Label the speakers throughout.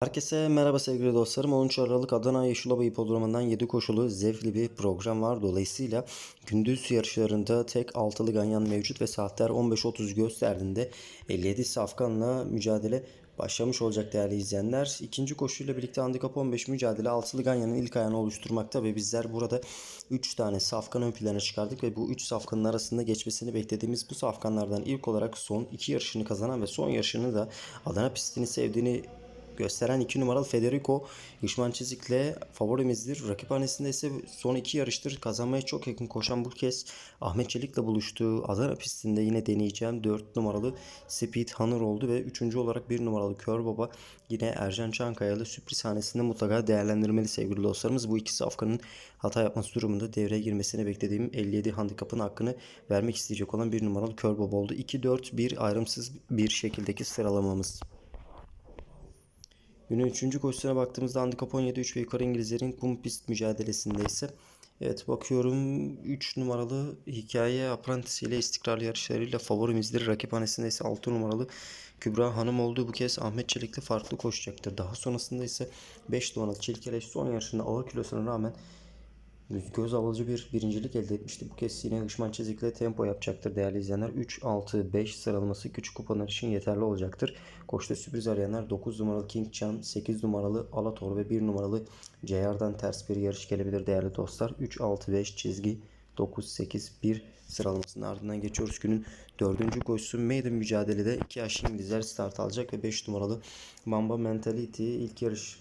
Speaker 1: Herkese merhaba sevgili dostlarım. 13 Aralık Adana Yeşilova Hipodromu'ndan 7 koşulu zevkli bir program var. Dolayısıyla gündüz yarışlarında tek altılı ganyan mevcut ve saatler 15.30 gösterdiğinde 57 safkanla mücadele başlamış olacak değerli izleyenler. İkinci koşuyla birlikte handikap 15 mücadele altılı ganyanın ilk ayağını oluşturmakta ve bizler burada 3 tane safkan ön plana çıkardık ve bu 3 safkanın arasında geçmesini beklediğimiz bu safkanlardan ilk olarak son 2 yarışını kazanan ve son yarışını da Adana pistini sevdiğini gösteren 2 numaralı Federico Düşman Çizik'le favorimizdir. Rakip hanesinde ise son iki yarıştır kazanmaya çok yakın koşan bu kez Ahmet Çelik'le buluştuğu Adana pistinde yine deneyeceğim 4 numaralı Speed Hunter oldu ve 3. olarak 1 numaralı Kör Baba yine Ercan Çankaya'lı sürpriz hanesinde mutlaka değerlendirmeli sevgili dostlarımız. Bu ikisi Afgan'ın hata yapması durumunda devreye girmesini beklediğim 57 handikapın hakkını vermek isteyecek olan 1 numaralı Kör Baba oldu. 2-4-1 ayrımsız bir şekildeki sıralamamız. Günün 3. koşusuna baktığımızda handikap 17 3 ve yukarı İngilizlerin kum pist mücadelesinde ise Evet bakıyorum 3 numaralı hikaye Apprentice ile istikrarlı yarışlarıyla favorimizdir. Rakip hanesinde ise 6 numaralı Kübra Hanım oldu. Bu kez Ahmet Çelik'le farklı koşacaktır. Daha sonrasında ise 5 numaralı Çelkeleş son yarışında ağır kilosuna rağmen göz alıcı bir birincilik elde etmişti. Bu kez yine Hışman Çizik'le tempo yapacaktır değerli izleyenler. 3, 6, 5 sıralaması küçük kupalar için yeterli olacaktır. Koşta sürpriz arayanlar 9 numaralı King Chan, 8 numaralı Alator ve 1 numaralı JR'dan ters bir yarış gelebilir değerli dostlar. 3, 6, 5 çizgi 9, 8, 1 sıralamasının ardından geçiyoruz. Günün dördüncü koşusu Maiden mücadelede 2 yaş İngilizler start alacak ve 5 numaralı Mamba Mentality ilk yarış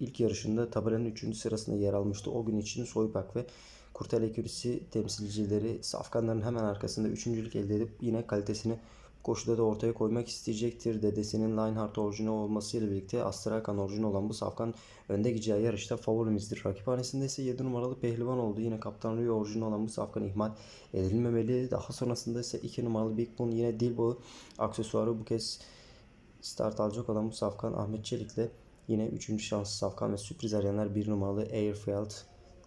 Speaker 1: ilk yarışında tabelanın 3. sırasında yer almıştı. O gün için Soypak ve Kurtel Ekürisi temsilcileri Safkanların hemen arkasında üçüncülük elde edip yine kalitesini koşuda da ortaya koymak isteyecektir. Dedesinin Lionheart orijinal olmasıyla birlikte Astrakan orijinal olan bu Safkan önde gideceği yarışta favorimizdir. Rakiphanesinde ise 7 numaralı pehlivan oldu. Yine Kaptan Rio orijinal olan bu Safkan ihmal edilmemeli. Daha sonrasında ise 2 numaralı Big Moon yine Dilbo aksesuarı bu kez start alacak olan bu Safkan Ahmet Çelik'le Yine 3. şans Safkan ve sürpriz arayanlar 1 numaralı Airfield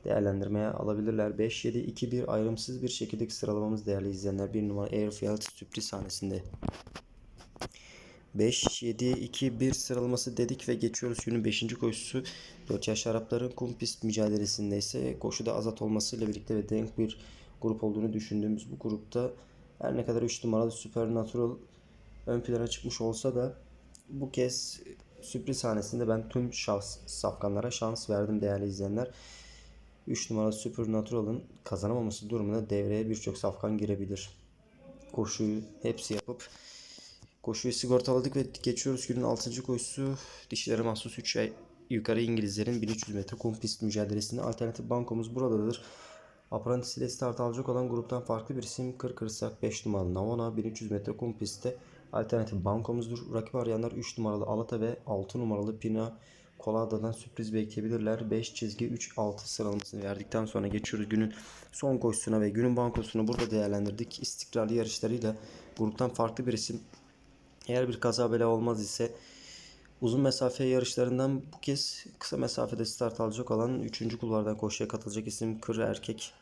Speaker 1: değerlendirmeye alabilirler. 5-7-2-1 ayrımsız bir şekilde sıralamamız değerli izleyenler. 1 numara Airfield sürpriz sahnesinde. 5-7-2-1 sıralaması dedik ve geçiyoruz günün 5. koşusu. 4 yaş Arapların kum pist mücadelesinde ise koşuda azat olmasıyla birlikte ve denk bir grup olduğunu düşündüğümüz bu grupta her ne kadar 3 numaralı Supernatural ön plana çıkmış olsa da bu kez sürpriz sahnesinde ben tüm şahs, safkanlara şans verdim değerli izleyenler. 3 numaralı Supernatural'ın kazanamaması durumunda devreye birçok safkan girebilir. Koşuyu hepsi yapıp koşuyu sigortaladık ve geçiyoruz günün 6. koşusu. Dişilere mahsus 3 ay yukarı İngilizlerin 1300 metre kum pist mücadelesinde alternatif bankomuz buradadır. Apprentice ile start alacak olan gruptan farklı bir isim Kır Kırsak 5 numaralı Navona 1300 metre kum pistte alternatif bankomuzdur. Rakip arayanlar 3 numaralı Alata ve 6 numaralı Pina Colada'dan sürpriz bekleyebilirler. 5 çizgi 3-6 sıralamasını verdikten sonra geçiyoruz günün son koşusuna ve günün bankosunu burada değerlendirdik. İstikrarlı yarışlarıyla gruptan farklı bir isim. Eğer bir kaza bela olmaz ise uzun mesafe yarışlarından bu kez kısa mesafede start alacak olan 3. kulvardan koşuya katılacak isim Kır Erkek.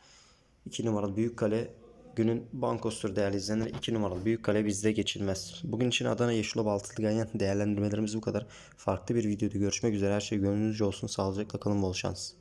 Speaker 1: 2 numaralı Büyük Kale Günün bankostur değerli izleyenler. 2 numaralı büyük kale bizde geçilmez. Bugün için Adana Yeşilova Altılı Ganyan değerlendirmelerimiz bu kadar. Farklı bir videoda görüşmek üzere. Her şey gönlünüzce olsun. Sağlıcakla kalın. Bol şans.